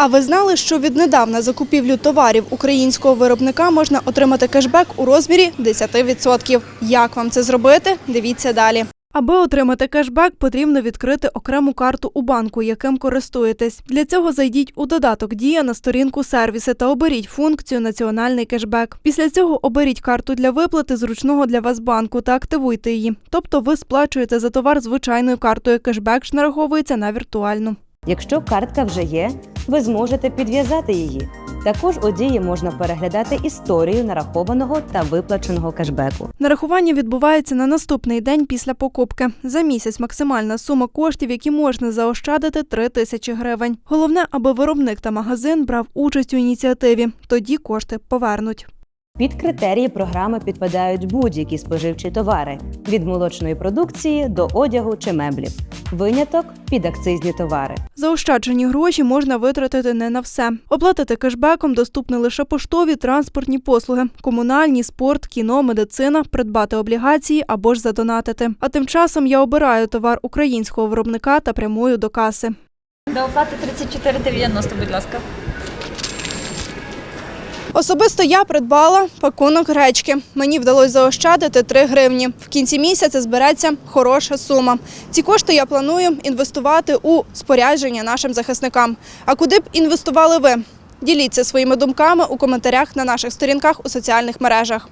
А ви знали, що віднедавна закупівлю товарів українського виробника можна отримати кешбек у розмірі 10%? Як вам це зробити? Дивіться далі. Аби отримати кешбек, потрібно відкрити окрему карту у банку, яким користуєтесь. Для цього зайдіть у додаток Дія на сторінку сервіси та оберіть функцію Національний кешбек. Після цього оберіть карту для виплати зручного для вас банку та активуйте її. Тобто ви сплачуєте за товар звичайною картою. Кешбек ж нараховується на віртуальну. Якщо картка вже є, ви зможете підв'язати її. Також у дії можна переглядати історію нарахованого та виплаченого кешбеку. Нарахування відбувається на наступний день після покупки. За місяць максимальна сума коштів, які можна заощадити 3 тисячі гривень. Головне, аби виробник та магазин брав участь у ініціативі. Тоді кошти повернуть. Під критерії програми підпадають будь-які споживчі товари від молочної продукції до одягу чи меблів. Виняток підакцизні товари. Заощаджені гроші можна витратити не на все. Оплатити кешбеком доступні лише поштові транспортні послуги, комунальні, спорт, кіно, медицина, придбати облігації або ж задонатити. А тим часом я обираю товар українського виробника та прямую до каси. До оплати 34,90, будь ласка. Особисто я придбала пакунок гречки. Мені вдалося заощадити 3 гривні. В кінці місяця збереться хороша сума. Ці кошти я планую інвестувати у спорядження нашим захисникам. А куди б інвестували ви? Діліться своїми думками у коментарях на наших сторінках у соціальних мережах.